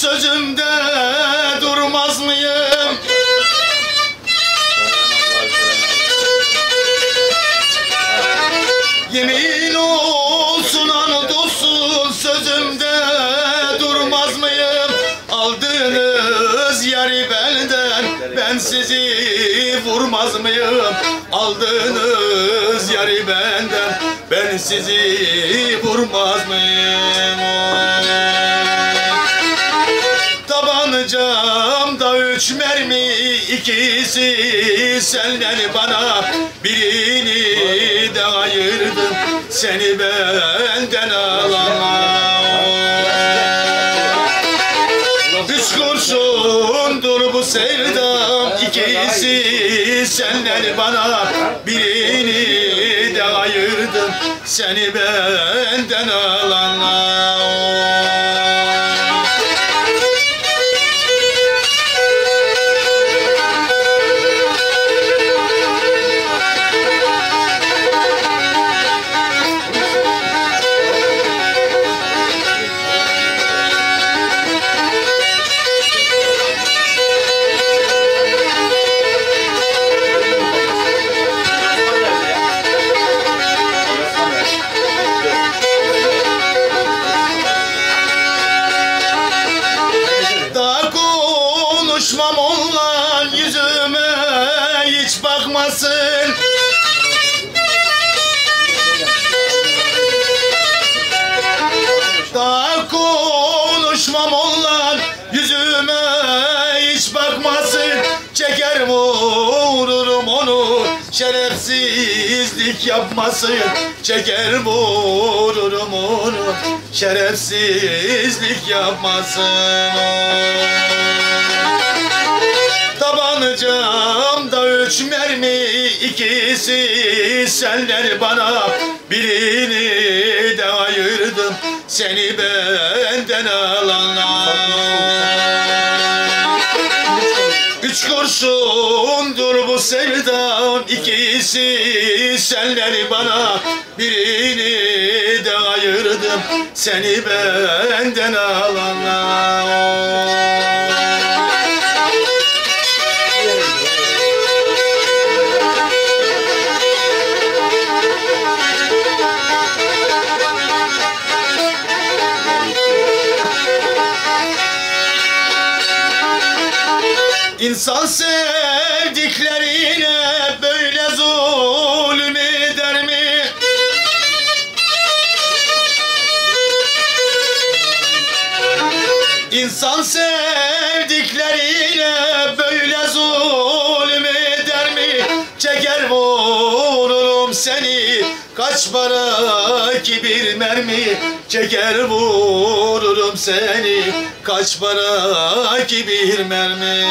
sözümde durmaz mıyım? Yemin olsun an dostum sözümde durmaz mıyım? Aldığınız yari benden ben sizi vurmaz mıyım? Aldığınız yari benden ben sizi vurmaz mıyım? Üç mermi ikisi senden bana birini de ayırdım seni benden alamam. Üç kurşundur bu sevdam ikisi senden bana birini de ayırdım seni benden alanlar. Konuşmam onunla yüzüme hiç bakmasın. Daha konuşmam onunla yüzüme hiç bakmasın. Çeker vururum onu şerefsizlik yapmasın. Çeker vururum onu şerefsizlik yapmasın Üç mermi ikisi senden bana birini de ayırdım. Seni benden alanlar. Üç kurşundur bu sevdam ikisi senden bana birini de ayırdım. Seni benden alanlar İnsan sevdiklerine böyle zulüm eder mi? İnsan sevdiklerine böyle zulüm eder mi? Çeker vururum seni kaç para ki bir mermi Çeker vururum seni. Kaç para ki bir mermi?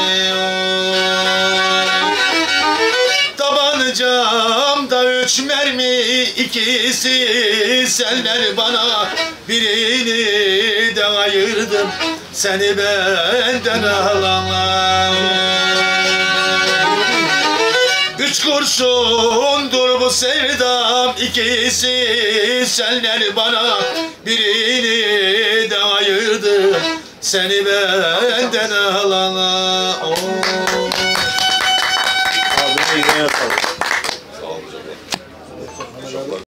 Tabancamda üç mermi ikisi senden bana. Birini de ayırdım seni benden alanlar Üç kurşundur bu sevdam ikisi. Senler bana birini de ayırdı. Seni benden alana. Oh. Abi yine yapalım.